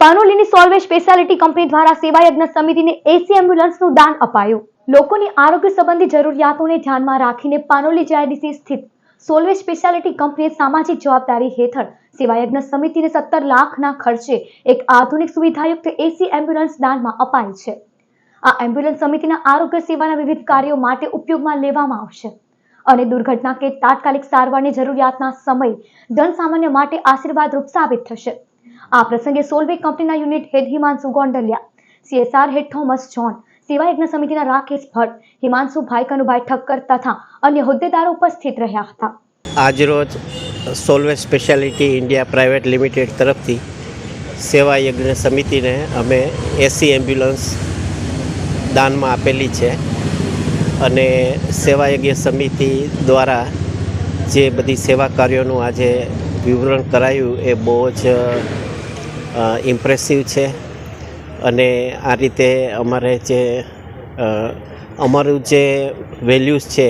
પાનોલીની સોલ્વે speciality company દ્વારા સેવાયજ્ઞ સમિતિને એસી એમ્બ્યુલન્સનું દાન અપાયું. લોકોની આરોગ્ય સંબંધી જરૂરિયાતોને ધ્યાનમાં રાખીને પાનોલી જીઆઈડીસી સ્થિત સોલ્વે સ્પેશિયાલિટી કંપનીએ સામાજિક જવાબદારી હેઠળ સેવાયજ્ઞ સમિતિને સત્તર લાખના ખર્ચે એક આધુનિક સુવિધાયુક્ત એસી એમ્બ્યુલન્સ દાનમાં અપાઈ છે. આ એમ્બ્યુલન્સ સમિતિના આરોગ્ય સેવાના વિવિધ કાર્યો માટે ઉપયોગમાં લેવામાં આવશે અને દુર્ઘટના કે તાત્કાલિક સારવારની જરૂરિયાતના સમય જનસામાન્ય માટે આશીર્વાદરૂપ સાબિત થશે. આ પ્રસંગે સોલવે કંપનીના unit head Himanshu Gondaliya, CSR head Thomas John, Seva Yagna સમિતિના રાકેશ ભટ્ટ હિમાંશુભાઈ કનુભાઈ ઠક્કર તથા અન્ય હોદ્દેદારો ઉપસ્થિત રહ્યા હતા. આજરોજ Solvay speciality India private limited તરફથી સેવા યજ્ઞ સમિતિને અમે એસી એમ્બ્યુલન્સ દાનમાં આપેલી છે અને સેવા યજ્ઞ સમિતિ દ્વારા જે બધી સેવા કાર્યોનું આજે વિવરણ કરાયું એ બહુ જ ઇમ્પ્રેસિવ છે. અને આ રીતે અમારે જે અમારું જે વેલ્યુઝ છે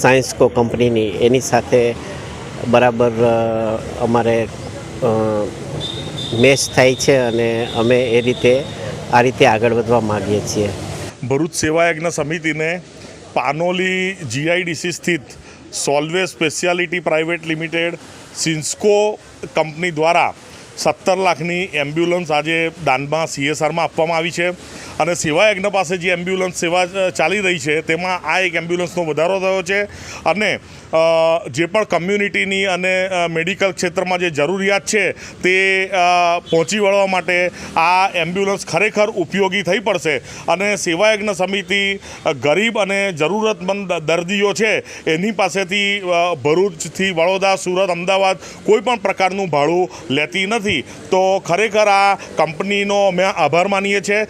સાયન્સકો કંપનીની એની સાથે બરાબર અમારે મેચ થાય છે અને અમે એ રીતે, આ રીતે આગળ વધવા માગીએ છીએ. ભરૂચ સેવાયજ્ઞ સમિતિને પાનોલી જીઆઈડીસી સ્થિત સોલ્વે સ્પેશિયાલિટી પ્રાઇવેટ લિમિટેડ સિન્સ્કો કંપની દ્વારા સત્તર લાખની એમ્બ્યુલન્સ આજે દાનમાં સીએસઆરમાં આપવામાં આવી છે. અને સેવા યજ્ઞ પાસે જે એમ્બ્યુલન્સ સેવા ચાલી રહી છે, તેમાં આ એક એમ્બ્યુલન્સનો વધારો થયો છે. અને જે પણ કમ્યુનિટીની અને મેડિકલ ક્ષેત્રમાં જે જરૂરિયાત છે, તે પહોંચી વળવા માટે આ એમ્બ્યુલન્સ ખરેખર ઉપયોગી થઈ પડશે. અને સેવા યજ્ઞ સમિતિ ગરીબ અને જરૂરતમંદ દર્દીઓ છે, એની પાસેથી ભરૂચથી વડોદરા, સુરત, અમદાવાદ કોઈ પણ પ્રકારનું ભાડું લેતી નથી. તો ખરેખર આ કંપનીનો અમે આભાર માનીએ છીએ.